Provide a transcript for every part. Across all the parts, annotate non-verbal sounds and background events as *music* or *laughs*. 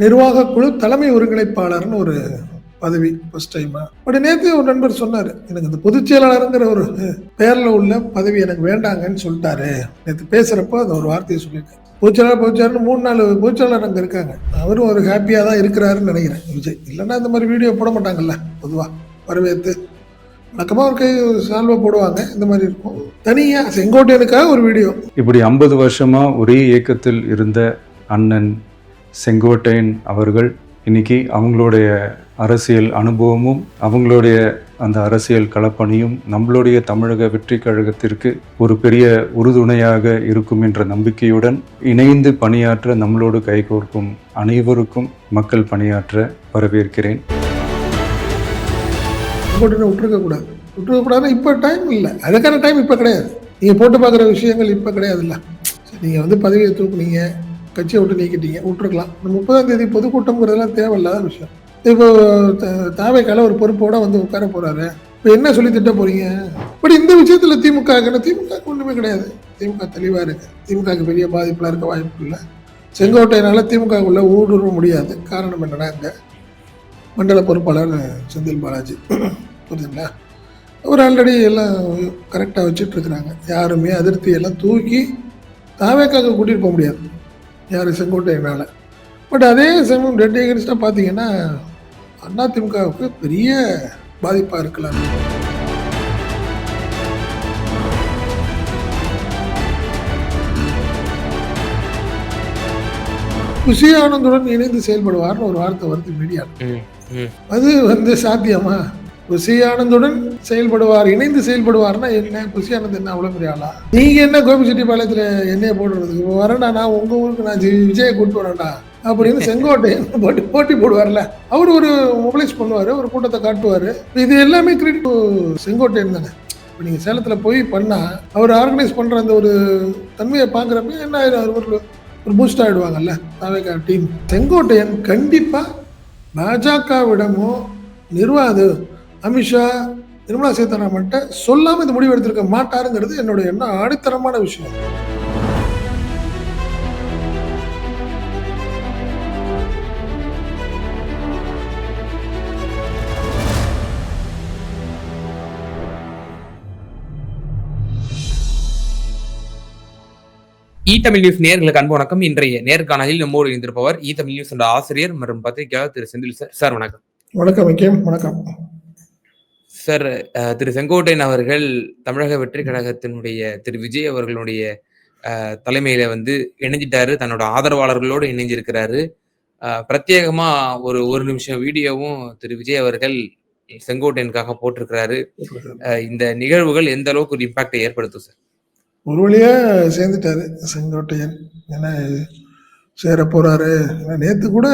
நிர்வாக குழு தலைமை ஒருங்கிணைப்பாளர்னு ஒரு பதவி ஃபர்ஸ்ட் டைமா பட் நேற்று ஒரு நண்பர் சொன்னார் எனக்கு இந்த பொதுச் செயலாளருங்கிற ஒரு பேரில் உள்ள பதவி எனக்கு வேண்டாங்கன்னு சொல்லிட்டாரு. நேற்று பேசுகிறப்போ அந்த ஒரு வார்த்தையை சொல்லிட்டேன் பொதுச்செயலாளர் பொதுச்செயலாளர் மூணு நாலு பொதுச்செயலாளர் அங்கே இருக்காங்க. அவரும் ஒரு ஹாப்பியாக தான் இருக்கிறாருன்னு நினைக்கிறேன். விஜய் இல்லைன்னா இந்த மாதிரி வீடியோ போட மாட்டாங்கல்ல பொதுவாக வரவேற்று வழக்கமாக ஒரு கை சால்வை போடுவாங்க இந்த மாதிரி இருக்கும். தனியாக செங்கோட்டையனுக்காக ஒரு வீடியோ இப்படி ஐம்பது வருஷமாக ஒரே இயக்கத்தில் இருந்த அண்ணன் செங்கோட்டையன் அவர்கள் இன்னைக்கு அவங்களுடைய அரசியல் அனுபவமும் அவங்களுடைய அந்த அரசியல் களப்பணியும் நம்மளுடைய தமிழக வெற்றி கழகத்திற்கு ஒரு பெரிய உறுதுணையாக இருக்கும் என்ற நம்பிக்கையுடன் இணைந்து பணியாற்ற நம்மளோடு கைகோர்க்கும் அனைவருக்கும் மக்கள் பணியாற்ற வரவேற்கிறேன். செங்கோட்டையனை விட்டுருக்க இப்போ டைம் இல்லை. அதுக்கான டைம் இப்போ கிடையாது. நீங்கள் போட்டு பார்க்குற விஷயங்கள் இப்போ கிடையாதுல்ல. நீங்கள் வந்து பதவியை தூக்குனீங்க. கட்சியை விட்டு நீக்கிட்டீங்க விட்டுருக்கலாம். இந்த முப்பதாம் தேதி பொதுக்கூட்டம்ங்கிறதெல்லாம் தேவையில்லாத விஷயம். இப்போ தாவைக்கால ஒரு பொறுப்போட வந்து உட்கார போறாரு. இப்போ என்ன சொல்லி திட்ட போறீங்க? பட் இந்த விஷயத்துல திமுக திமுக ஒண்ணுமே கிடையாது. திமுக தெளிவா இருக்கு. திமுகவுக்கு பெரிய பாதிப்புலாம் இருக்க வாய்ப்பு இல்லை. செங்கோட்டையினால திமுகக்குள்ள ஊடுருவ முடியாது. காரணம் என்னன்னா அங்க மண்டல பொறுப்பாளர் செந்தில் பாலாஜி. புரியுதுங்களா? அவர் ஆல்ரெடி எல்லாம் கரெக்டாக வச்சுட்டு இருக்கிறாங்க. யாருமே அதிருப்தியெல்லாம் தூக்கி தாவேக்காக கூட்டிகிட்டு போக முடியாது. யார் செங்கோட்டையினால பட் அதே சமயம் ரெட் ஏகன்ஸ்டாக பார்த்தீங்கன்னா அதிமுகவுக்கு பெரிய பாதிப்பாக இருக்கலாம். குஷி ஆனந்துடன் இணைந்து செயல்படுவார்னு ஒரு வார்த்தை வருது மீடியா அது வந்து சாத்தியமா? குஷி ஆனந்துடன் செயல்படுவார் இணைந்து செயல்படுவார்னா என்ன? குஷி ஆனந்த் என்ன அவ்வளோ பெரிய ஆளா? நீங்க என்ன கோபிச்செட்டிப்பாளையத்துல என்னைய போடுறதுக்கு? இப்போ வரேன்டா நான் உங்க ஊருக்கு நான் விஜயை கூட்டு வரேன்டா அப்படின்னு *laughs* செங்கோட்டையன் போட்டி போட்டி போடுவார்ல. அவர் ஒரு மொபிலைஸ் பண்ணுவார் ஒரு கூட்டத்தை காட்டுவார். இது எல்லாமே கிரெடிட் செங்கோட்டையன் தானே. இப்போ நீங்கள் சேலத்தில் போய் பண்ணால் அவர் ஆர்கனைஸ் பண்ணுற அந்த ஒரு தன்மையை பார்க்குறப்ப என்ன ஆயிடும் அவர் ஒரு ஒரு பூஸ்ட் ஆகிடுவாங்கல்ல தாவேக்கா டீம் செங்கோட்டையன் கண்டிப்பாக பாஜகவிடமோ நிர்வாக அமித்ஷா நிர்மலா சீதாராமன்ட்ட சொல்லாமல் இந்த முடிவு எடுத்திருக்க மாட்டாருங்கிறது என்னோட எண்ணம். ஆணித்தரமான விஷயம். தமிழ் நியூஸ் நேர்களுக்கு அன்பு வணக்கம். இன்றைய நேர்காணலில் நம்மோடு இணைந்திருப்பவர் இ தமிழ் நியூஸ் என்ற ஆசிரியர் மற்றும் பத்திரிகையாளர் திரு செந்தில் சார். சார் வணக்கம். வணக்கம் வணக்கம். சார் திரு செங்கோட்டையன் அவர்கள் தமிழக வெற்றி கழகத்தினுடைய திரு விஜய் அவர்களுடைய தலைமையில வந்து இணைஞ்சிட்டாரு. தன்னோட ஆதரவாளர்களோடு இணைஞ்சிருக்கிறாரு. பிரத்யேகமா ஒரு ஒரு நிமிஷம் வீடியோவும் திரு விஜய் அவர்கள் செங்கோட்டையனுக்காக போட்டிருக்கிறாரு. இந்த நிகழ்வுகள் எந்த அளவுக்கு ஒரு இம்பாக்டை ஏற்படுத்தும் சார்? ஒரு வழியா சேர்ந்துட்டாரு செங்கோட்டையன். ஏன்னா சேர போறாரு நேற்று கூட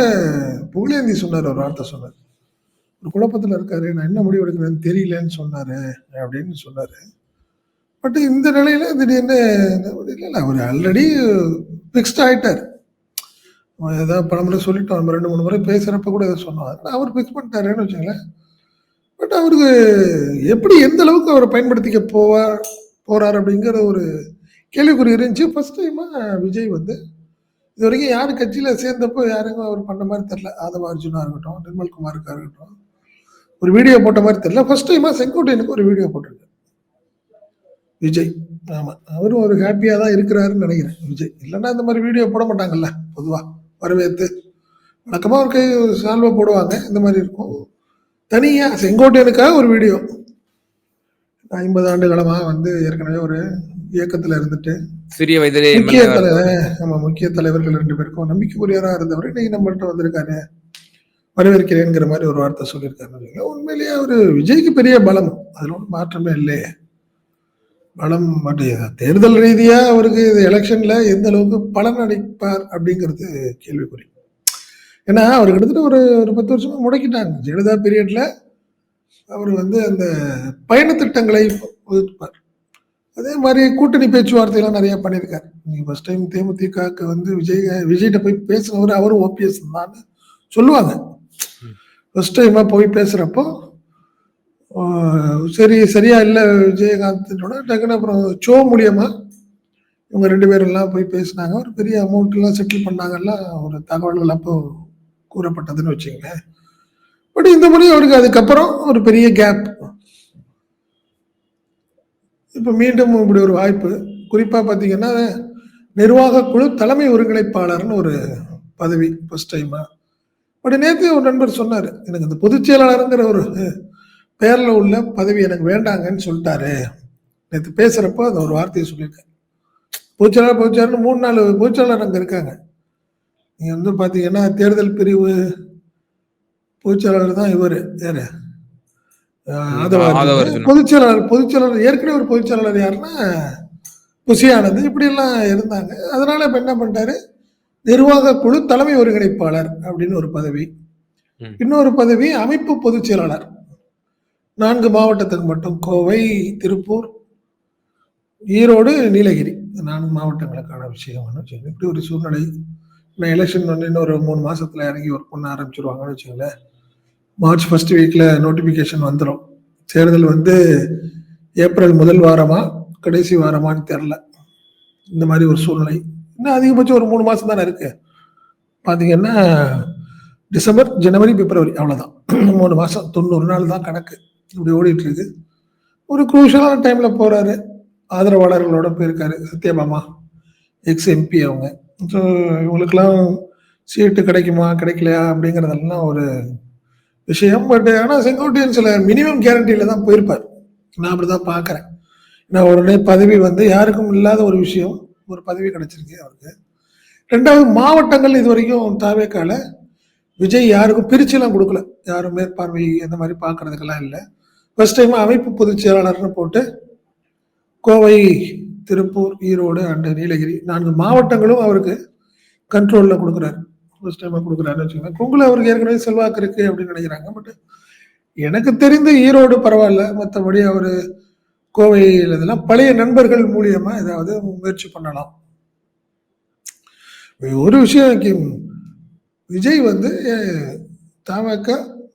புகழேந்தி சொன்னார் ஒரு வார்த்தை சொன்னார். ஒரு குழப்பத்தில் இருக்காரு நான் என்ன முடிவு எடுக்கிறேன்னு தெரியலன்னு சொன்னார் அப்படின்னு சொன்னார். பட் இந்த நிலையில் திடீர்னு இல்லை இல்லை அவர் ஆல்ரெடி ஃபிக்ஸ்ட் ஆயிட்டார். ஏதாவது பல முறை சொல்லிட்டோம் நம்ம ரெண்டு மூணு முறை பேசுகிறப்ப கூட எதை சொன்னோம். அவர் ஃபிக்ஸ் பண்ணிட்டாருன்னு வச்சுங்களேன் பட் அவருக்கு எப்படி எந்த அளவுக்கு அவரை பயன்படுத்திக்க போவார் போகிறார் அப்படிங்கிற ஒரு கேள்விக்குறி இருந்துச்சு. ஃபஸ்ட் டைமாக விஜய் வந்து இது வரைக்கும் யார் கட்சியில் சேர்ந்தப்போ யாருக்கும் அவர் பண்ண மாதிரி தெரில ஆதவ அர்ஜுனாக இருக்கட்டும் நிர்மல்குமாருக்காக இருக்கட்டும் ஒரு வீடியோ போட்ட மாதிரி தெரியல. ஃபர்ஸ்ட் டைமா செங்கோட்டையனுக்கு ஒரு வீடியோ போட்டிருக்கு விஜய். ஆமா. அவரும் ஒரு ஹாப்பியா தான் இருக்கிறாருன்னு நினைக்கிறேன். விஜய். இல்லைன்னா இந்த மாதிரி வீடியோ போட மாட்டாங்கல்ல பொதுவா. வரவேற்று வழக்கமா ஒரு கை சால்வை போடுவாங்க. இந்த மாதிரி இருக்கும். தனியா செங்கோட்டையனுக்காக ஒரு வீடியோ ஐம்பது ஆண்டு காலமா வந்து ஏற்கனவே ஒரு இயக்கத்துல இருந்துட்டு சிறிய வயதிலே முக்கிய தலைவர் நம்ம முக்கிய தலைவர்கள் ரெண்டு பேருக்கும் நம்பிக்கைக்குரியவரா இருந்தவர் இன்னைக்கு நம்மள்ட்ட வந்திருக்காரு. வரவேற்கிறேங்கிற மாதிரி ஒரு வார்த்தை சொல்லியிருக்காரு உண்மையிலேயே அவர் விஜய்க்கு பெரிய பலம். அதில் ஒன்றும் மாற்றமே இல்லையே. பலம் பட் தேர்தல் ரீதியாக அவருக்கு இது எலெக்ஷனில் எந்த அளவுக்கு பலன் அளிப்பார் அப்படிங்கிறது கேள்விக்குறி. ஏன்னா அவர் கிட்டத்தட்ட ஒரு ஒரு பத்து வருஷமாக முடக்கிட்டாங்க. ஜெயலலிதா பீரியடில் அவர் வந்து அந்த பயணத்திட்டங்களை ஒதுப்பார் வகுப்பார் அதே மாதிரி கூட்டணி பேச்சுவார்த்தையெல்லாம் நிறையா பண்ணியிருக்கார். நீங்கள் ஃபர்ஸ்ட் டைம் தேமுதிகக்கு வந்து விஜய் விஜய்கிட்ட போய் பேசினவர் அவரும் ஓபிஎஸ் தான் சொல்லுவாங்க. ஃபஸ்ட் டைமாக போய் பேசுகிறப்போ சரி சரியா இல்லை விஜயகாந்தோட டக்குன்னு அப்புறம் ஷோ மூலியமாக இவங்க ரெண்டு பேரெல்லாம் போய் பேசினாங்க. ஒரு பெரிய அமௌண்ட்லாம் செட்டில் பண்ணாங்கலாம் ஒரு தகவல்கள் அப்போ கூறப்பட்டதுன்னு வச்சுங்களேன் பட் இந்த முறை அவருக்கு அதுக்கப்புறம் ஒரு பெரிய கேப் இப்போ மீண்டும் இப்படி ஒரு வாய்ப்பு. குறிப்பாக பார்த்தீங்கன்னா நிர்வாக குழு தலைமை ஒருங்கிணைப்பாளர்னு ஒரு பதவி ஃபஸ்ட் டைமாக பட் நேற்று ஒரு நண்பர் சொன்னார் எனக்கு இந்த பொதுச் செயலாளருங்கிற ஒரு பேரில் உள்ள பதவி எனக்கு வேண்டாங்கன்னு சொல்லிட்டாரு. நேற்று பேசுகிறப்போ அந்த ஒரு வார்த்தையை சொல்லியிருக்கேன் பொதுச்செயலாளர் பொதுச்செயலாளர் மூணு நாலு பொதுச்செயலாளர் அங்கே இருக்காங்க. நீங்கள் வந்து பார்த்தீங்கன்னா தேர்தல் பிரிவு பொதுச்செயலாளர் தான் இவர் யாரு. பொதுச்செயலாளர் பொதுச்செயலாளர் ஏற்கனவே ஒரு பொதுச்செயலாளர் யாருன்னா புசியானது இப்படியெல்லாம் இருந்தாங்க. அதனால இப்ப என்ன பண்ணிட்டாரு? நிர்வாக குழு தலைமை ஒருங்கிணைப்பாளர் அப்படின்னு ஒரு பதவி. இன்னொரு பதவி அமைப்பு பொதுச் செயலாளர். நான்கு மாவட்டத்துக்கு மட்டும். கோவை திருப்பூர் ஈரோடு நீலகிரி. இந்த நான்கு மாவட்டங்களுக்கான விஷயம்னு வச்சுக்கோங்க. இப்படி ஒரு சூழ்நிலை. நான் எலெக்ஷன் வந்து இன்னொரு மூணு மாசத்துல இறங்கி ஒர்க் பண்ண ஆரம்பிச்சிருவாங்கன்னு வச்சுக்கோங்களேன் மார்ச் ஃபர்ஸ்ட் வீக்ல நோட்டிபிகேஷன் வந்துடும் தேர்தல் வந்து ஏப்ரல் முதல் வாரமா கடைசி வாரமான்னு தெரில இந்த மாதிரி ஒரு சூழ்நிலை. இன்னும் அதிகபட்சம் ஒரு மூணு மாசம் தானே இருக்கு. பாத்தீங்கன்னா டிசம்பர் ஜனவரி பிப்ரவரி அவ்வளவுதான். *clears throat* மூணு மாசம் தொண்ணூறு நாள் தான் கணக்கு. இப்படி ஓடிட்டு இருக்கு. ஒரு குரூஷலான டைம்ல போறாரு. ஆதரவாளர்களோட போயிருக்காரு. சத்யபாமா எக்ஸ் எம்பி அவங்க. ஸோ இவங்களுக்கெல்லாம் சீட்டு கிடைக்குமா கிடைக்கலையா அப்படிங்கிறதெல்லாம் ஒரு விஷயம். பட் ஆனால் செங்கோட்டையன் சில மினிமம் கேரண்டியில் தான் போயிருப்பார். நான் அப்படி தான் பார்க்குறேன் நான் உடனே பதவி வந்து யாருக்கும் இல்லாத ஒரு விஷயம். ஒரு பதவி கிடைச்சிருக்கு அவருக்கு. ரெண்டாவது மாவட்டங்கள் இது வரைக்கும் தாவேக்கால விஜய் யாருக்கும் பிரிச்சுலாம் கொடுக்கல. யாரும் மேற்பார்வை அந்த மாதிரி பார்க்கறதுக்கெல்லாம் இல்லை. ஃபர்ஸ்ட் டைம் அமைப்பு பொதுச் செயலாளர்னு போட்டு கோவை திருப்பூர் ஈரோடு அண்டு நீலகிரி நான்கு மாவட்டங்களும் அவருக்கு கண்ட்ரோலில் கொடுக்குறாரு. ஃபர்ஸ்ட் டைமாக கொடுக்குறாருன்னு வச்சுக்கோங்க. கொங்குல அவருக்கு ஏற்கனவே செல்வாக்கு இருக்குது அப்படின்னு நினைக்கிறாங்க. பட் எனக்கு தெரிந்த ஈரோடு பரவாயில்ல. மற்றபடி அவர் கோவையில் இதெல்லாம் பழைய நண்பர்கள் மூலியமா ஏதாவது முயற்சி பண்ணலாம். ஒரு விஷயம் விஜய் வந்து தமக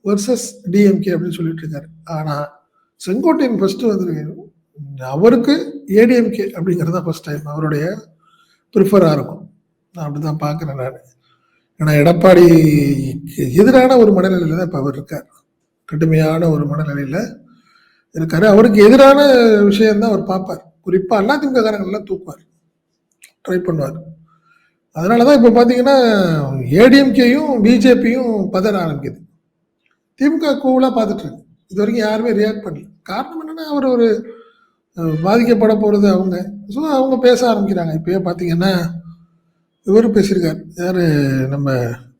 வர்சஸ் டிஎம்கே அப்படின்னு சொல்லிட்டு இருக்காரு ஆனா செங்கோட்டையன் ஃபர்ஸ்ட் வந்து அவருக்கு ஏடிஎம்கே அப்படிங்கிறது தான் ஃபர்ஸ்ட் டைம் அவருடைய ப்ரிஃபராக இருக்கும். நான் அப்படிதான் பார்க்குறேன் நான். ஏன்னா எடப்பாடி எதிரான ஒரு மனநிலையில் தான் இப்போ அவர் இருக்கார். கடுமையான ஒரு மனநிலையில் இருக்காரு. அவருக்கு எதிரான விஷயம்தான் அவர் பார்ப்பார். குறிப்பா அதிமுக காரங்கள்லாம் தூக்குவார். ட்ரை பண்ணுவார். அதனாலதான் இப்ப பாத்தீங்கன்னா ஏடிஎம்கேயும் பிஜேபியும் பதற ஆரம்பிக்குது. திமுக கூலா பார்த்துட்டு இருக்கு. இது வரைக்கும் யாருமே ரியாக்ட் பண்ணல. காரணம் என்னன்னா அவர் ஒரு பாதிக்கப்பட போறது அவங்க. ஸோ அவங்க பேச ஆரம்பிக்கிறாங்க. இப்பயே பாத்தீங்கன்னா இவரும் பேசியிருக்காரு. யாரு? நம்ம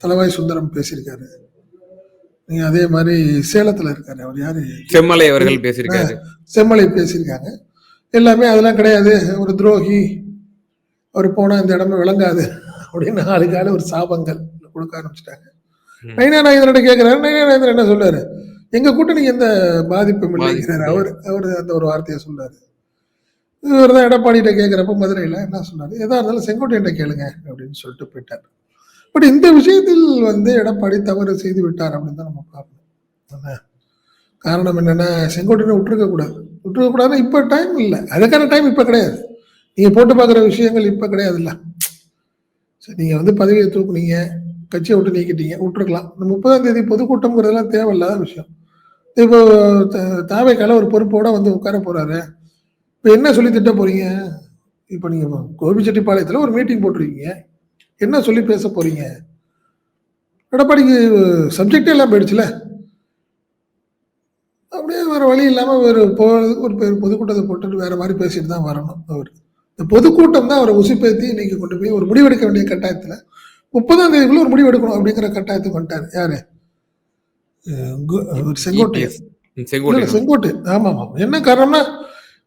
தலவாய் சுந்தரம் பேசியிருக்காரு. நீங்க அதே மாதிரி சேலத்துல இருக்காரு. அவர் யாரு? செம்மலை அவர்கள் பேசியிருக்காரு. செம்மலை பேசியிருக்காங்க. எல்லாமே அதெல்லாம் கிடையாது. ஒரு துரோகி அவர் போனா இந்த இடமே விளங்காது *laughs* அப்படின்னு ஆளுக்கால ஒரு சாபங்கள் கொடுக்க ஆரம்பிச்சிட்டாங்க. நைனா நாயந்திரன் கேட்கிறாரு நைனா நாயந்திரன் என்ன சொல்றாரு? எங்க கூட்டணிக்கு எந்த பாதிப்பும் இல்லைங்கிறாரு அவர் அவர் அந்த ஒரு வார்த்தையை சொல்றாரு. இவர் தான் எடப்பாடிகிட்ட கேட்கிறப்ப மதுரையில என்ன சொன்னாரு? எதா இருந்தாலும் செங்கோட்டையிட்ட கேளுங்க அப்படின்னு சொல்லிட்டு போயிட்டார். பட் இந்த விஷயத்தில் வந்து எடப்பாடி தவறு செய்து விட்டார் அப்படின்னு தான் நம்ம பார்க்கணும். என்ன? காரணம் என்னென்னா செங்கோட்டையை விட்டுருக்க கூடாது. விட்டுருக்க டைம் இல்லை. அதுக்கான டைம் இப்போ கிடையாது. நீங்கள் போட்டு பார்க்குற விஷயங்கள் இப்போ கிடையாதுல்ல. சரி நீங்கள் வந்து பதவியை தூக்குனீங்க கட்சியை விட்டு நீக்கிட்டீங்க விட்டுருக்கலாம். இந்த முப்பதாம் தேதி பொதுக்கூட்டம்ங்கிறதெல்லாம் தேவையில்லாத விஷயம். இப்போ தாவைக்கால ஒரு பொறுப்போட வந்து உட்கார போகிறாரு இப்போ என்ன சொல்லி திட்ட போகிறீங்க இப்போ நீங்கள் கோபிச்செட்டிப்பாளையத்தில் ஒரு மீட்டிங் போட்டிருக்கீங்க. என்ன சொல்லி பேச போறீங்க? எடப்பாடிக்கு சப்ஜெக்டே எல்லாம் போயிடுச்சுல? அப்படியே வேற வழி இல்லாம வேறு போறதுக்கு ஒரு பெரு பொதுக்கூட்டத்தை போட்டுட்டு வேற மாதிரி பேசிட்டு தான் வரணும் அவர். இந்த பொதுக்கூட்டம் தான் அவரை உசுப்பேத்தி இன்னைக்கு கொண்டு போய் ஒரு முடிவெடுக்க வேண்டிய கட்டாயத்துல முப்பதாம் தேதிக்குள்ள ஒரு முடிவு எடுக்கணும் அப்படிங்கிற கட்டாயத்துக்கு வந்துட்டாரு. யாரு? செங்கோட்டையன். செங்கோட்டை இல்ல, செங்கோட்டை ஆமா ஆமா என்ன காரணம்னா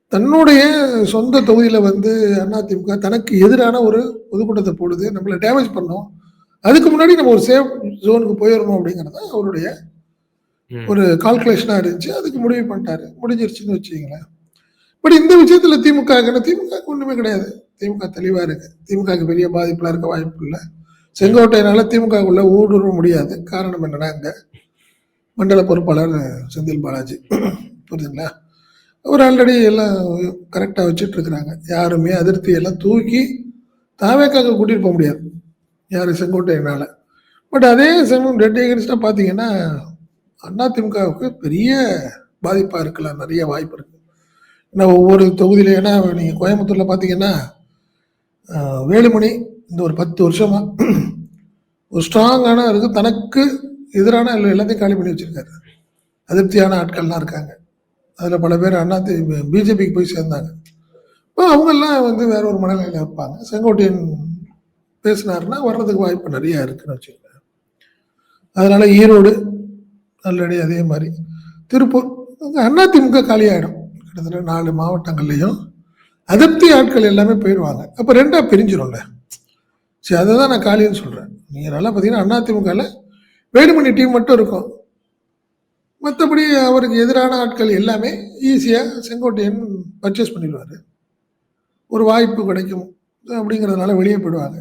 தன்னுடைய சொந்த தொகுதியில வந்து அதிமுக தனக்கு எதிரான ஒரு பொதுக்கூட்டத்தை போடுது நம்மளை டேமேஜ் பண்ணோம். அதுக்கு முன்னாடி நம்ம ஒரு சேஃப் ஜோனுக்கு போயிடணும் அப்படிங்கிறது தான் அவருடைய. ஒரு கால்குலேஷனா இருந்துச்சு. அதுக்கு முடிவு பண்ணிட்டாரு. முடிஞ்சிருச்சுன்னு வச்சுக்கீங்களேன். பட் இந்த விஷயத்துல திமுக திமுக ஒண்ணுமே கிடையாது. திமுக தெளிவா இருக்கு. திமுக பெரிய பாதிப்புல இருக்க வாய்ப்பு இல்லை. செங்கோட்டையினால திமுக குள்ள ஊடுருவ முடியாது. காரணம் என்னன்னா அங்க மண்டல பொறுப்பாளர் செந்தில் பாலாஜி. புரியுதுங்களா அவர் ஆல்ரெடி எல்லாம் கரெக்டாக வச்சுட்ருக்குறாங்க யாருமே அதிருப்தியெல்லாம் தூக்கி தாவேக்காக கூட்டிகிட்டு போக முடியாது. யார் செங்கோட்டையினால பட் அதே சமயம் டெட் எகென்ஸ்டாக பார்த்தீங்கன்னா அதிமுகவுக்கு பெரிய பாதிப்பாக இருக்கலாம். நிறைய வாய்ப்பு இருக்குது ஏன்னா ஒவ்வொரு தொகுதியில ஏன்னா நீங்கள் கோயம்புத்தூரில் பார்த்தீங்கன்னா வேலுமணி இந்த ஒரு பத்து வருஷமாக ஒரு ஸ்ட்ராங்கான இருக்குது தனக்கு எதிரான எல்லாத்தையும் காலி பண்ணி வச்சிருக்காரு. அதிருப்தியான ஆட்கள்லாம் இருக்காங்க. அதில் பல பேர் அண்ணா பிஜேபிக்கு போய் சேர்ந்தாங்க. இப்போ அவங்கெல்லாம் வந்து வேற ஒரு மனநிலையில் இருப்பாங்க. செங்கோட்டையன் பேசினாருன்னா வர்றதுக்கு வாய்ப்பு நிறைய இருக்குன்னு வச்சுக்கோங்க. அதனால் ஈரோடு ஆல்ரெடி அதே மாதிரி. திருப்பூர் அண்ணா அதிமுக காலியாயிடும். கிட்டத்தட்ட நாலு மாவட்டங்கள்லேயும் அதிருப்தி ஆட்கள் எல்லாமே போயிடுவாங்க. அப்போ ரெண்டா பிரிஞ்சிடும்ல சரி அதை தான் நான் காலின்னு சொல்கிறேன் நீங்கள் நல்லா பார்த்தீங்கன்னா அதிமுகவில் வேலுமணி டீம் மட்டும் இருக்கும். மற்றபடி அவருக்கு எதிரான ஆட்கள் எல்லாமே ஈஸியாக செங்கோட்டையன் பர்ச்சேஸ் பண்ணிடுவார். ஒரு வாய்ப்பு கிடைக்கும் அப்படிங்கிறதுனால வெளியே போயிடுவாங்க.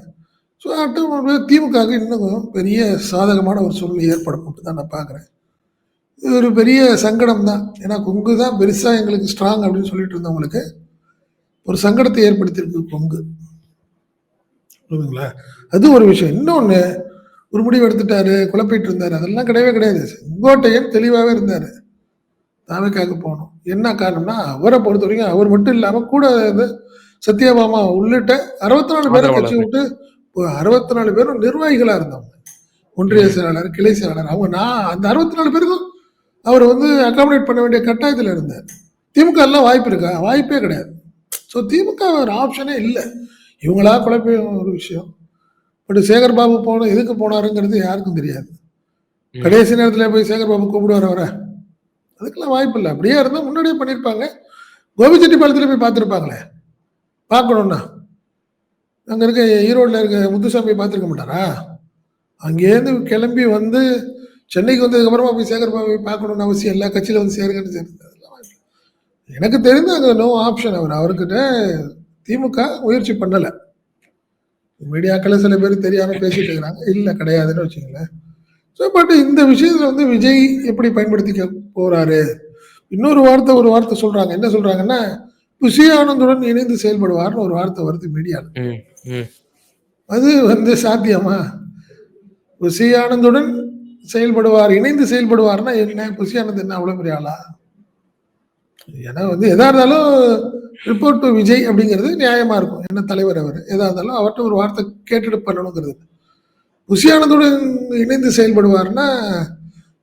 ஸோ அட்டும் திமுகவுக்கு இன்னும் பெரிய சாதகமான ஒரு சூழ்நிலை ஏற்படும் தான் நான் பார்க்குறேன். இது ஒரு பெரிய சங்கடம் தான். ஏன்னா கொங்கு தான் பெருசாக எங்களுக்கு ஸ்ட்ராங் அப்படின்னு சொல்லிட்டு இருந்தவங்களுக்கு ஒரு சங்கடத்தை ஏற்படுத்தியிருக்கு கொங்கு. புரியுதுங்களா? அது ஒரு விஷயம். இன்னொன்று ஒரு முடிவு எடுத்துட்டாரு குழப்பிட்டு இருந்தாரு. அதெல்லாம் கிடையவே கிடையாது. செங்கோட்டையன் தெளிவாகவே இருந்தார். தாவைக்காக போகணும். என்ன காரணம்னா அவரை பொறுத்த வரைக்கும் அவர் மட்டும் இல்லாமல் கூட வந்து சத்யபாமா உள்ளிட்ட அறுபத்தி நாலு பேரை கட்சி விட்டு அறுபத்தி நாலு பேரும் நிர்வாகிகளாக இருந்தவங்க. ஒன்றிய செயலாளர் கிளை செயலாளர். அவங்க நான் அந்த அறுபத்தி நாலு பேருக்கும் அவர் வந்து அகாமடேட் பண்ண வேண்டிய கட்டாயத்தில் இருந்தார். திமுக எல்லாம் வாய்ப்பு இருக்கா? வாய்ப்பே கிடையாது. ஸோ திமுக ஒரு ஆப்ஷனே இல்லை. இவங்களா குழப்பி ஒரு விஷயம். பட் சேகர் பாபு போன எதுக்கு போனாருங்கிறது யாருக்கும் தெரியாது. கடைசி நேரத்தில் போய் சேகர் பாபு கூப்பிடுவார் அவரை. அதுக்கெல்லாம் வாய்ப்பு இல்லை. அப்படியே இருந்தால் முன்னாடியே பண்ணியிருப்பாங்க கோபிச்செட்டிப்பாளையத்தில் போய் பார்த்துருப்பாங்களே. பார்க்கணுன்னா அங்கே இருக்க ஈரோட்டில் இருக்க முத்துசாமியை பார்த்துருக்க மாட்டாரா? அங்கேருந்து கிளம்பி வந்து சென்னைக்கு வந்ததுக்கப்புறமா போய் சேகர் பாபுவை பார்க்கணுன்னு அவசியம் இல்லை. கட்சியில் வந்து சேருங்கன்னு சேர்ந்து அதெல்லாம் வாய்ப்பு இல்லை. எனக்கு தெரிந்து அங்கே நோ ஆப்ஷன் அவர் அவர்கிட்ட திமுக முயற்சி பண்ணலை. மீடியாக்கள் சில பேர் தெரியாமல் பேசிட்டு இருக்கிறாங்க. இல்லை கிடையாதுன்னு வச்சுங்களேன் ஸோ பட் இந்த விஷயத்தில் வந்து விஜய் எப்படி பயன்படுத்திக்க போறாரு? இன்னொரு வார்த்தை ஒரு வார்த்தை சொல்றாங்க. என்ன சொல்றாங்கன்னா புஷி ஆனந்துடன் இணைந்து செயல்படுவார்னு ஒரு வார்த்தை வருது மீடியாவில். அது வந்து சாத்தியமா? புஷி ஆனந்துடன் செயல்படுவார் இணைந்து செயல்படுவார்னா என்ன? புஷி ஆனந்த் என்ன அவ்வளோ பெரிய ஆளா? ஏன்னா வந்து எதா இருந்தாலும் ரிப்போர்ட் டு விஜய் அப்படிங்கிறது நியாயமா இருக்கும். என்ன தலைவர் அவர்? எதா இருந்தாலும் அவர்கிட்ட ஒரு வார்த்தை கேட்டுட்டு பண்ணணுங்கிறது. புஷி ஆனந்துடன் இணைந்து செயல்படுவார்னா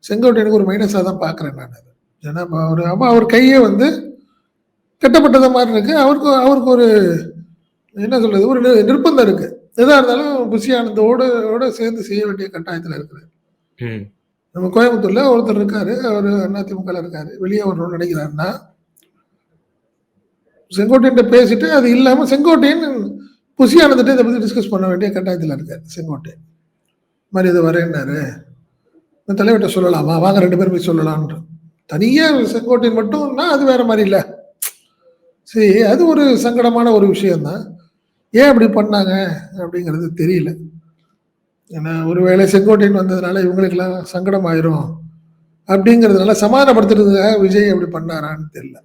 செங்கோட்டையனுக்கு ஒரு மைனஸாக தான் பார்க்குறேன் நான். அது ஏன்னா அவர் அப்போ அவர் கையே வந்து கட்டப்பட்டத மாதிரி இருக்கு. அவருக்கு அவருக்கு ஒரு என்ன சொல்றது ஒரு நிர்பந்தம் இருக்கு. எதா இருந்தாலும் ஓட சேர்ந்து செய்ய வேண்டிய கட்டாயத்தில் இருக்குது ம். நம்ம கோயம்புத்தூர்ல ஒருத்தர் இருக்காரு. அவர் அதிமுக இருக்காரு. வெளியே வரணும்னு நினைக்கிறாருன்னா செங்கோட்டையன் பேசிட்டு அது இல்லாமல் செங்கோட்டையன் புஷி ஆனந்திட்ட இதை பற்றி டிஸ்கஸ் பண்ண வேண்டிய கட்டாயத்தில் இருக்கார் செங்கோட்டையன். மாதிரி இது வரேன்னாரு. இந்த தலைவர்கிட்ட சொல்லலாமா வாங்க ரெண்டு பேரும் போய் சொல்லலான்ற தனியாக செங்கோட்டையன் மட்டும்னா அது வேற மாதிரி இல்லை. சரி அது ஒரு சங்கடமான ஒரு விஷயம்தான். ஏன் அப்படி பண்ணாங்க அப்படிங்கிறது தெரியல. ஏன்னா ஒருவேளை செங்கோட்டையன் வந்ததுனால இவங்களுக்கெல்லாம் சங்கடம் ஆயிரும் அப்படிங்கிறதுனால சமாதானப்படுத்துறதுக்காக விஜய் அப்படி பண்ணாரான்னு தெரியல.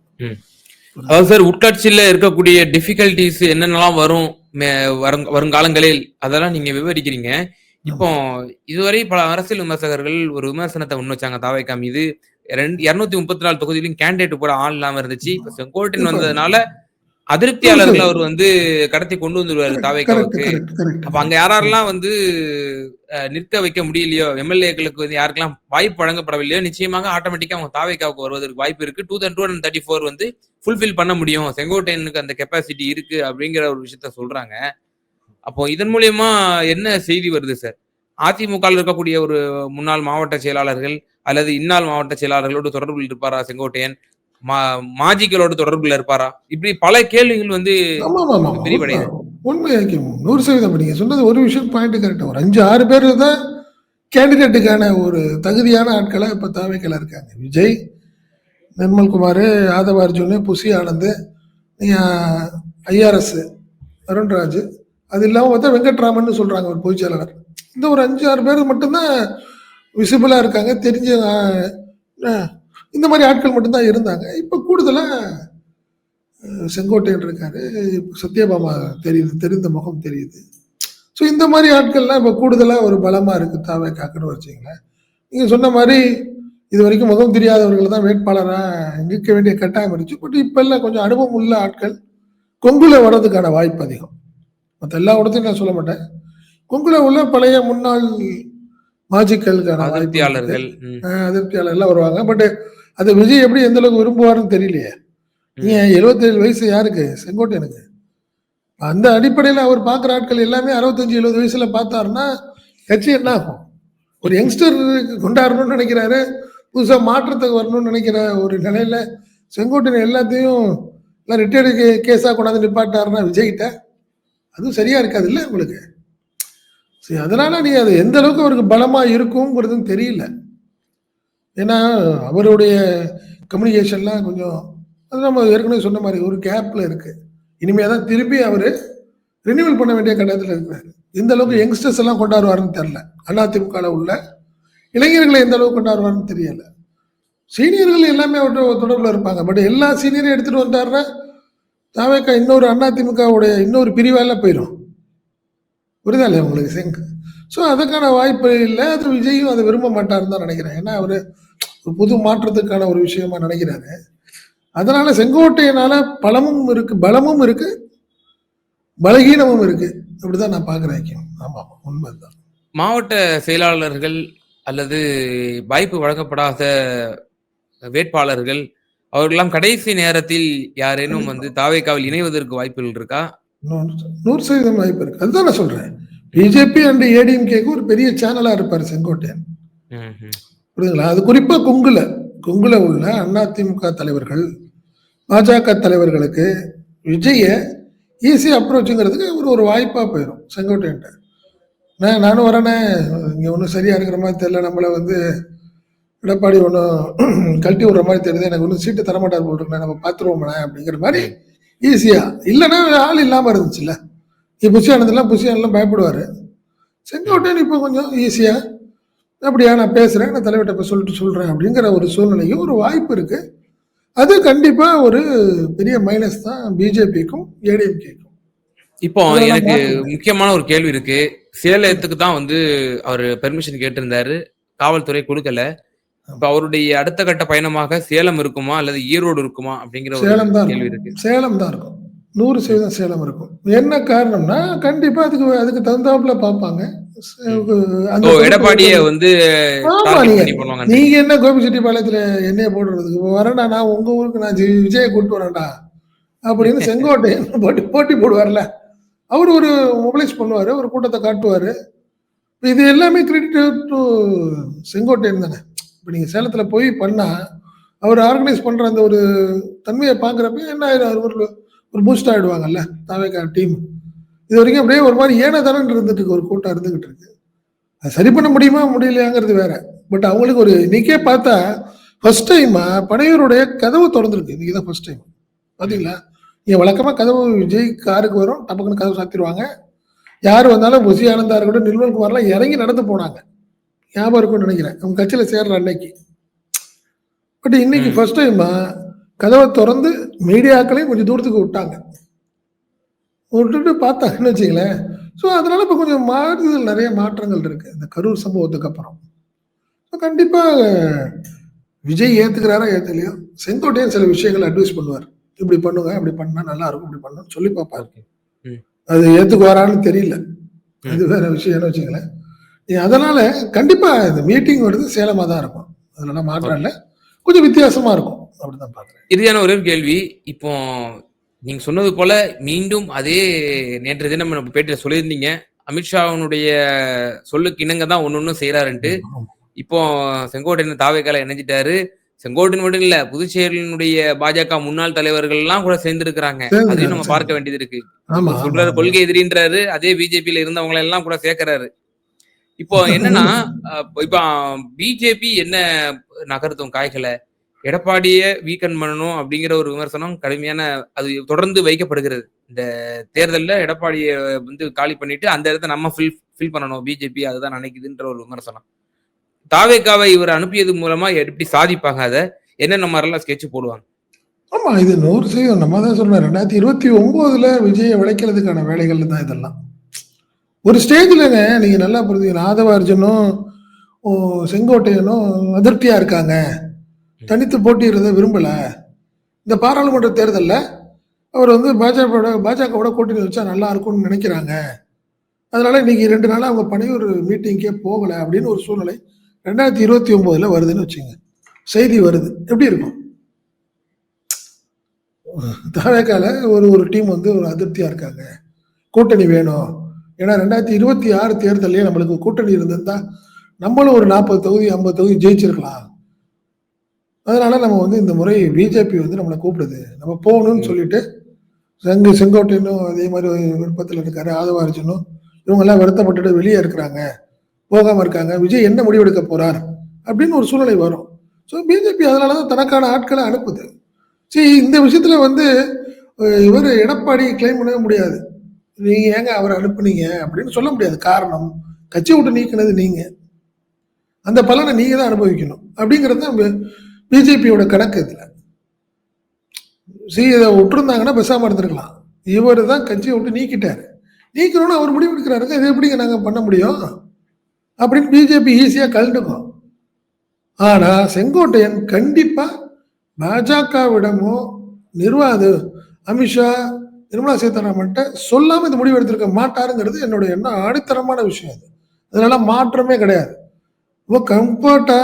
அதாவது சார் உட்கட்சியில இருக்கக்கூடிய டிஃபிகல்டிஸ் என்னென்னலாம் வரும் வருங்காலங்களில் அதெல்லாம் நீங்க விவரிக்கிறீங்க. இப்போ இதுவரை பல அரசியல் விமர்சகர்கள் ஒரு விமர்சனத்தை முன் வச்சாங்க தாவைக்கா மீது. ரெண்டு இருநூத்தி முப்பத்தி நாலு தொகுதியிலும் கேண்டிடேட் கூட ஆள் இல்லாம இருந்துச்சு. இப்ப செங்கோட்டையன் வந்ததுனால அதிருப்தியாளர்கள் அவர் வந்து கடத்தி கொண்டு வந்துருவாரு தாவைக்காவுக்கு அப்ப அங்க யாரெல்லாம் வந்து நிற்க வைக்க முடியலையோ எம்எல்ஏக்களுக்கு வந்து யாருக்கெல்லாம் வாய்ப்பு வழங்கப்படவில்லையோ நிச்சயமாக ஆட்டோமேட்டிக்கா அவங்க தாவைக்காவுக்கு வருவதற்கு வாய்ப்பு இருக்கு. Two thousand two hundred thirty four வந்து ஃபுல்ஃபில் பண்ண முடியும். செங்கோட்டையனுக்கு அந்த கெப்பாசிட்டி இருக்கு அப்படிங்கிற ஒரு விஷயத்த சொல்றாங்க. அப்போ இதன் மூலியமா என்ன செய்தி வருது சார் அதிமுக இருக்கக்கூடிய ஒரு முன்னாள் மாவட்ட செயலாளர்கள் அல்லது இன்னாள் மாவட்ட செயலாளர்களோடு தொடர்பில் இருப்பாரா செங்கோட்டையன்? மாஜிக்களோடு தொடர்புல இருப்பாரா? இப்படி பல கேள்விகள் வந்து விரிவடையுது. உண்மை. நூறு சதவீதம். நீங்க சொன்னது ஒரு விஷயம் பாயிண்ட் கரெக்ட் ஒரு அஞ்சு ஆறு பேர் தான் கேண்டிடேட்டுக்கான ஒரு தகுதியான ஆட்களா இப்ப தாவைக்கல இருக்காங்க. விஜய் நிர்மல்குமார் யாதவ அர்ஜுன் புசி ஆனந்த் ஐஆர்எஸ் அருண்ராஜ் அது இல்லாமல் பார்த்தா வெங்கட்ராமன் சொல்றாங்க ஒரு பொதுச் செயலாளர். இந்த ஒரு அஞ்சு ஆறு பேர் மட்டும்தான் விசிபிளா இருக்காங்க. தெரிஞ்ச இந்த மாதிரி ஆட்கள் மட்டும்தான் இருந்தாங்க. இப்போ கூடுதலாக செங்கோட்டையன் இருக்காரு. சத்யபாமா தெரியுது தெரிந்த முகம் தெரியுது. ஸோ இந்த மாதிரி ஆட்கள்லாம் இப்போ கூடுதலாக ஒரு பலமாக இருக்குது தாவே காக்குன்னு வச்சுங்களேன் நீங்கள் சொன்ன மாதிரி இது வரைக்கும் முகம் தெரியாதவர்கள் தான் வேட்பாளராக நிற்க வேண்டிய கட்டாயம் இருந்துச்சு. பட் இப்போல்லாம் கொஞ்சம் அனுபவம் உள்ள ஆட்கள் கொங்குல வர்றதுக்கான வாய்ப்பு அதிகம். மற்ற எல்லா இடத்தையும் நான் சொல்ல மாட்டேன். கொங்குல உள்ள பழைய முன்னாள் மாஜிக்கலுக்கான. அதிருப்தியாளர்கள். ம். அஹ் அதிருப்தியாளர் எல்லாம் வருவாங்க. பட் அது விஜய் எப்படி எந்த அளவுக்கு விரும்புவாருன்னு தெரியலையே. நீ எழுபத்தேழு வயசு யாருக்கு? செங்கோட்டையனுக்கு. அந்த அடிப்படையில் அவர் பார்க்குற ஆட்கள் எல்லாமே அறுபத்தஞ்சு எழுபது வயசுல பார்த்தாருன்னா கட்சி என்ன ஆகும்? ஒரு யங்ஸ்டர் கொண்டாடணும்னு நினைக்கிறாரு புதுசாக மாற்றத்துக்கு வரணும்னு நினைக்கிற ஒரு நிலையில செங்கோட்டையன் எல்லாத்தையும் எல்லாம் ரிட்டையர்டு கேஸாக கொண்டாந்து நிப்பாட்டாருன்னா விஜய்கிட்ட? அதுவும் சரியா இருக்காது இல்லை உங்களுக்கு? சரி அதனால நீ அது எந்த அளவுக்கு அவருக்கு பலமா இருக்குங்கிறதும் தெரியல. ஏன்னா அவருடைய கம்யூனிகேஷன்லாம் கொஞ்சம் அது நம்ம ஏற்கனவே சொன்ன மாதிரி ஒரு கேப்ல இருக்கு. இனிமே தான் திருப்பி அவர் ரினியூவல் பண்ண வேண்டிய கட்டத்தில் இருக்கிறாரு. எந்த அளவுக்கு யங்ஸ்டர்ஸ் எல்லாம் கொண்டாடுவாருன்னு தெரில அதிமுகவில் உள்ள இளைஞர்களை எந்த அளவுக்கு கொண்டாடுவாருன்னு தெரியல. சீனியர்கள் எல்லாமே அவர்கிட்ட தொடர்பில் இருப்பாங்க. பட் எல்லா சீனியரையும் எடுத்துகிட்டு வந்தாருன்னா தாவேக்கா இன்னொரு அதிமுகவுடைய இன்னொரு பிரிவால போயிடும் புரியுதா இல்லையா உங்களுக்கு செங் ஸோ அதுக்கான வாய்ப்பு இல்லை. அது விஜயும் அதை விரும்ப மாட்டாருன்னு தான் நினைக்கிறேன். ஏன்னா அவர் ஒரு புது மாற்றத்துக்கான ஒரு விஷயமா நினைக்கிறாரு. அதனால செங்கோட்டையனால பலமும் இருக்கு பலமும் இருக்கு பலகீனமும் இருக்கு. அப்படிதான் நான் பார்க்குறேன் ஆமா ஆமா உண்மைதான். மாவட்ட செயலாளர்கள் அல்லது வாய்ப்பு வழங்கப்படாத வேட்பாளர்கள் அவர்களெல்லாம் கடைசி நேரத்தில் யாரேனும் வந்து தாவேக்காவில் இணைவதற்கு வாய்ப்புகள் இருக்கா? நூறு நூறு சதவீதம் வாய்ப்பு இருக்கு. அதுதான் நான் சொல்றேன். பிஜேபி அண்ட் ஏடிஎம்கேக்கு ஒரு பெரிய சேனலா இருப்பார் செங்கோட்டையன். புரியுதுங்களா? அது குறிப்பா கொங்குல கொங்குல உள்ள அதிமுக தலைவர்கள் பாஜக தலைவர்களுக்கு விஜய ஈஸி அப்ரோச்சுங்கிறதுக்கு ஒரு ஒரு வாய்ப்பா போயிடும் செங்கோட்டையன்ட்ட. நான் நானும் வரேனே. இங்க ஒன்றும் சரியா இருக்கிற மாதிரி தெரியல. நம்மள வந்து எடப்பாடி ஒன்றும் *clears throat* கழட்டி விடுற மாதிரி தெரியுது. எனக்கு ஒன்றும் சீட்டு தரமாட்டார் போல் இருக்கு நம்ம பார்த்துருவோம்ண்ணே அப்படிங்கிற மாதிரி ஈஸியா இல்லைன்னா ஆள் இல்லாம இருந்துச்சுல்ல. இப்போ புஷியானதுலாம் புஷியானலாம் பயப்படுவாரு. செங்கோட்டையன் இப்போ கொஞ்சம் ஈஸியா அப்படியா நான் பேசுறேன் நான் தலைவர்கிட்ட போய் சொல்லிட்டு சொல்றேன் அப்படிங்கிற ஒரு சூழ்நிலையும் ஒரு வாய்ப்பு இருக்கு. அது கண்டிப்பா ஒரு பெரிய மைனஸ் தான் பிஜேபிக்கும் ஏடிஎம்கேக்கும். இப்போ எனக்கு. முக்கியமான ஒரு கேள்வி இருக்கு. சேலத்துக்கு தான் வந்து அவர் பெர்மிஷன் கேட்டிருந்தாரு. காவல்துறை கொடுக்கல. இப்ப அவருடைய அடுத்த கட்ட பயணமாக சேலம் இருக்குமா அல்லது ஈரோடு இருக்குமா அப்படிங்கிற சேலம் தான் கேள்வி இருக்கு. சேலம் தான் இருக்கும். நூறு சதவீதம் சேலம் இருக்கும். என்ன காரணம்னா கண்டிப்பா அதுக்கு அதுக்கு தகுந்தாப்புல பொறுப்பு எடப்பாடிய வந்து நீங்க என்ன கோபிச்செட்டிப்பாளையத்துல என்னைய போடுறதுக்கு? வரேன்டா நான் உங்க ஊருக்கு நான் விஜயை கூட்டு வரேன்டா. அப்படின்னு செங்கோட்டையன் *laughs* போட்டி போட்டி போடுவார்ல. அவர் ஒரு மொபிலைஸ் பண்ணுவாரு ஒரு கூட்டத்தை காட்டுவாரு. இது எல்லாமே கிரெடிட் டு செங்கோட்டையன் தானே. இப்போ நீங்கள் சேலத்தில் போய் பண்ணால் அவர் ஆர்கனைஸ் பண்ணுற அந்த ஒரு தன்மையை பார்க்குறப்ப என்ன ஆயிடும்? அவர் ஒரு ஒரு பூஸ்ட் ஆகிடுவாங்கல்ல தாவேக்கா டீம் இது வரைக்கும் அப்படியே ஒரு மாதிரி ஏன தானே இருந்துட்டு இருக்கு ஒரு கூட்டம் இருந்துகிட்டு இருக்கு. அது சரி பண்ண முடியுமா முடியலையாங்கிறது வேற. பட் அவங்களுக்கு ஒரு இன்னைக்கே பார்த்தா ஃபர்ஸ்ட் டைமா பனையூருடைய கதவு திறந்துருக்கு. இன்னைக்கு தான் ஃபர்ஸ்ட் டைம் பார்த்தீங்களா நீங்கள் வழக்கமாக கதவு விஜய் காருக்கு வரும் டப்புக்குன்னு கதவு சாத்திடுவாங்க. யார் வந்தாலும் புசி ஆனந்தா இருக்கட்டும் நிர்மல் குமார்லாம் இறங்கி நடந்து போனாங்க. ஞாபகம் இருக்கும்னு நினைக்கிறேன். அவங்க கட்சியில சேர்ற அன்னைக்கு. பட் இன்னைக்கு. ஃபர்ஸ்ட் டைமா கதவை திறந்து மீடியாக்களையும் கொஞ்சம் தூரத்துக்கு விட்டாங்க. விட்டுட்டு பார்த்தாங்கன்னு வச்சுங்களேன் ஸோ அதனால இப்போ கொஞ்சம் மாறுதல் நிறைய மாற்றங்கள் இருக்கு. இந்த கரூர் சம்பவத்துக்கு அப்புறம். ஸோ கண்டிப்பா விஜய் ஏத்துக்கிறாரா ஏத்துலையோ? செங்கோட்டையன் சில விஷயங்கள் அட்வைஸ் பண்ணுவார். இப்படி பண்ணுங்க இப்படி பண்ணா நல்லா இருக்கும் இப்படி பண்ணணும்னு சொல்லி பார்ப்பாரு. அது ஏத்துக்குவாரான்னு தெரியல. அது வேற விஷயம்னு வச்சுங்களேன் அதனால கண்டிப்பா இந்த மீட்டிங் வருது சேலமா தான் இருக்கும். அதனால மாற்றம் இல்லை. கொஞ்சம் வித்தியாசமா இருக்கும். அப்படிதான் பாக்குறேன். இறுதியான ஒரே ஒரு கேள்வி. இப்போ நீங்க சொன்னது போல மீண்டும் அதே நேற்று தினம் நம்ம பேட்டியில சொல்லியிருந்தீங்க. அமித்ஷாவினுடைய சொல்லுக்கு இணங்க தான் ஒன்னு ஒன்னும் செய்யறாருன்ட்டு இப்போ செங்கோட்டையன் தாவேக்கால இணைஞ்சிட்டாரு. செங்கோட்டையன் மட்டும் இல்ல புதுச்சேரியினுடைய பாஜக முன்னாள் தலைவர்கள் எல்லாம் கூட சேர்ந்து அதையும் நம்ம. பார்க்க வேண்டியது இருக்கு. சொல்றாரு கொள்கை எதிரின்றாரு. அதே பிஜேபியில இருந்தவங்க எல்லாம் கூட சேர்க்கிறாரு. இப்போ என்னன்னா இப்போ இப்ப பிஜேபி என்ன நகர்த்தும் காய்களை எடப்பாடிய வீக்கன் பண்ணணும் அப்படிங்கிற ஒரு விமர்சனம் கடுமையான அது தொடர்ந்து வைக்கப்படுகிறது. இந்த தேர்தல்ல எடப்பாடிய வந்து காலி பண்ணிட்டு அந்த இடத்த நம்ம ஃபில் ஃபில் பண்ணணும். பிஜேபி அதுதான் நினைக்குதுன்ற ஒரு விமர்சனம். தாவேக்காவை இவர் அனுப்பியது மூலமா எப்படி சாதிப்பாங்க? அதை என்னென்ன மாதிரிலாம் ஸ்கெட்ச் போடுவாங்க? ஆமா இது நூறு செய்யும் நம்ம தான் சொல்றேன் ரெண்டாயிரத்தி இருபத்தி ஒன்பதுல விஜயை விளைக்கிறதுக்கான வேலைகள் தான் இதெல்லாம். ஒரு ஸ்டேஜில்ங்க நீங்கள் நல்லா புரிஞ்சுக்கணும். நாதவார்ஜனும் செங்கோட்டையனும் அதிருப்தியாக இருக்காங்க. தனித்து போட்டியிடுறத விரும்பலை. இந்த பாராளுமன்ற தேர்தலில் அவர் வந்து பாஜகவோட பாஜகவோட கூட்டணி வச்சா நல்லா இருக்கும்னு நினைக்கிறாங்க. அதனால இன்னைக்கு ரெண்டு நாளாக அவங்க பணியூர் மீட்டிங்கே போகலை அப்படின்னு ஒரு சூழ்நிலை ரெண்டாயிரத்தி இருபத்தி ஒன்பதுல வருதுன்னு வச்சுங்க. செய்தி வருது. எப்படி இருக்கும்? தாவேக்கால ஒரு ஒரு டீம் வந்து ஒரு அதிருப்தியாக இருக்காங்க. கூட்டணி வேணும். ஏன்னா ரெண்டாயிரத்தி இருபத்தி ஆறு தேர்தலே நம்மளுக்கு கூட்டணி இருந்திருந்தா நம்மளும் ஒரு நாற்பது தொகுதி ஐம்பது தொகுதி ஜெயிச்சிருக்கலாம். அதனால நம்ம வந்து இந்த முறை பிஜேபி வந்து நம்மளை கூப்பிடுது. நம்ம போகணும்னு சொல்லிட்டு செங்கு செங்கோட்டையனும் அதே மாதிரி விருப்பத்தில் இருக்காரு ஆதவாரிச்சனும் இவங்கெல்லாம் இவங்க எல்லாம் வருத்தப்பட்டுட்டு வெளியே இருக்கிறாங்க. போகாம இருக்காங்க. விஜய் என்ன முடிவெடுக்க போறார் அப்படின்னு ஒரு சூழ்நிலை வரும். ஸோ பிஜேபி அதனால தான் தனக்கான ஆட்களை அனுப்புது. சரி இந்த விஷயத்துல வந்து இவர் எடப்பாடி கிளைம் பண்ணவே முடியாது. நீங்க ஏங்க அவரை அனுப்புனீங்க? அப்படின்னு சொல்ல முடியாது. காரணம் கட்சி விட்டு நீக்கினது நீங்க. அந்த பலனை நீங்க தான் அனுபவிக்கணும். அப்படிங்கிறது தான் பிஜேபியோட கணக்கு இதுல. சி இதை விட்டுருந்தாங்கன்னா பெசாம இருந்திருக்கலாம். இவர் தான் கட்சியை விட்டு நீக்கிட்டாரு. நீக்கணும்னு அவர் முடிவு எடுக்கிறாருங்க. இதை எப்படிங்க நாங்க பண்ண முடியும்? அப்படின்னு பிஜேபி ஈஸியா கலந்துக்கும் ஆனா செங்கோட்டையன் கண்டிப்பா பாஜகவிடமோ நிர்வாக அமித்ஷா நிர்மலா சீதாராமன்ட்ட சொல்லாம இந்த முடிவு எடுத்திருக்க மாட்டாருங்கிறது என்னோட எண்ணம். ஆணித்தரமான விஷயம் அது. அதனால மாற்றமே கிடையாது. ரொம்ப கம்ஃபர்ட்டா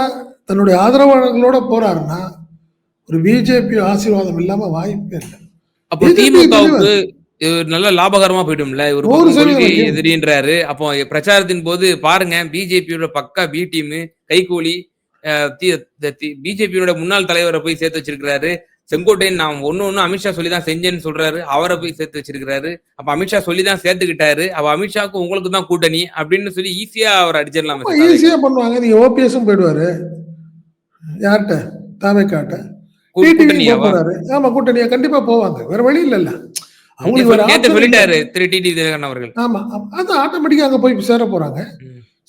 தன்னுடைய ஆதரவாளர்களோட போறாருன்னா ஒரு பிஜேபி ஆசீர்வாதம் இல்லாம வாய்ப்பே இல்லை. அப்போ திமுகவுக்கு நல்ல லாபகரமா போயிடும்ல? இவர் கொள்கை. எதிரின்றாரு. அப்போ பிரச்சாரத்தின் போது பாருங்க பிஜேபியோட பக்கா பி டீம் கைகூலி பிஜேபியோட முன்னாள் தலைவரை போய் சேர்த்து வச்சிருக்கிறாரு. செங்கோட்டையன் நான் ஒண்ணு ஒண்ணு அமித்ஷா சொல்லி தான் செஞ்சேன்னு சொல்றாரு. அவரை போய் சேர்த்து வச்சிருக்கிறாரு. அப்ப அமித்ஷா சொல்லி தான் சேர்த்துக்கிட்டாரு. அப்ப அமித்ஷாக்கு உங்களுக்கு தான் கூட்டணி அப்படின்னு சொல்லி ஈஸியா அவர் அடிச்சிடலாம் ஈஸியா பண்ணுவாங்க. நீங்க ஓபிஎஸும் போயிடுவாரு. யார்கிட்ட? தாவைக்காட்ட. ஆமா கூட்டணியா? கண்டிப்பா போவாங்க. வேற வழி இல்லல்ல. அவங்களுக்கு இல்ல. சொல்லிட்டாரு திரு டிடி தினகரன் அவர்கள். ஆமா. அது ஆட்டோமேட்டிக்கா அங்க போய் சேர போறாங்க.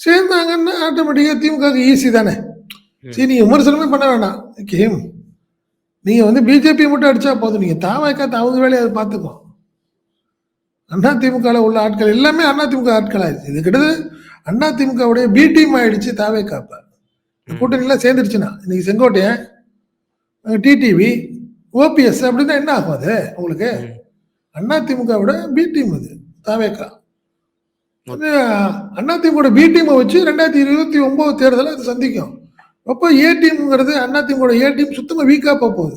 சேர்ந்தாங்கன்னா ஆட்டோமேட்டிக்கா திமுக ஈஸி தானே. சரி நீங்க விமர்சனமே பண்ண வேண்டாம் கேம் நீங்க வந்து பிஜேபி மட்டும் அடிச்சா போதும். நீங்க தாவாய்க்கா அவங்க வேலையை அதை பார்த்துக்கோ. அண்ணா திமுக உள்ள ஆட்கள் எல்லாமே அண்ணா திமுக ஆட்கள் ஆயிடுச்சு இது கிட்டத்தட்ட அண்ணா திமுகவுடைய பி டீம் ஆயிடுச்சு தாவேக்கா இப்ப இந்த கூட்டணிலாம் சேர்ந்துருச்சுன்னா இன்னைக்கு செங்கோட்டையன் டிடிவி ஓபிஎஸ் அப்படின்னா என்ன ஆகும் அது? உங்களுக்கு. அண்ணா திமுகவோட பி டீம் அது தாவேக்கா. அண்ணா திமுக பி டீமை வச்சு ரெண்டாயிரத்தி இருபத்தி ஒன்பது தேர்தலை அது சந்திக்கும். அப்போ ஏ டீம்ங்கிறது அண்ணா திமுக ஏ டீம் சுத்தமாக வீக்காக போக போகுது.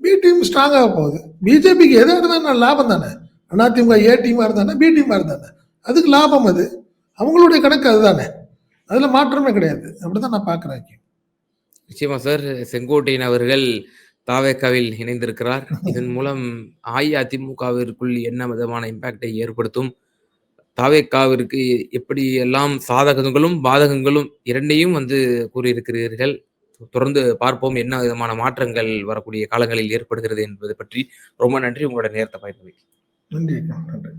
பி டீம் ஸ்ட்ராங்காக போகுது. பிஜேபிக்கு எதாக இருந்தாலும் லாபம் தானே? அண்ணா திமுக ஏ டீமாக இருந்தானே பி டீமாக இருந்தானே அதுக்கு லாபம் அது. அவங்களுடைய கணக்கு அதுதானே. அதில் மாற்றமே கிடையாது. அப்படிதான் நான் பார்க்குறேன் நிச்சயமா சார் செங்கோட்டையன் அவர்கள் தாவேக்காவில் இணைந்திருக்கிறார். இதன் மூலம் அஇஅதிமுகவிற்குள் என்ன விதமான இம்பாக்டை ஏற்படுத்தும்? தாவேக்காவிற்கு எப்படி எல்லாம் சாதகங்களும் பாதகங்களும் இரண்டையும் வந்து கூறியிருக்கிறீர்கள். தொடர்ந்து பார்ப்போம் என்ன விதமான மாற்றங்கள் வரக்கூடிய காலங்களில் ஏற்படுகிறது என்பது பற்றி. ரொம்ப நன்றி. உங்களோட நேரத்தை பயன்படுத்தி நன்றி நன்றி.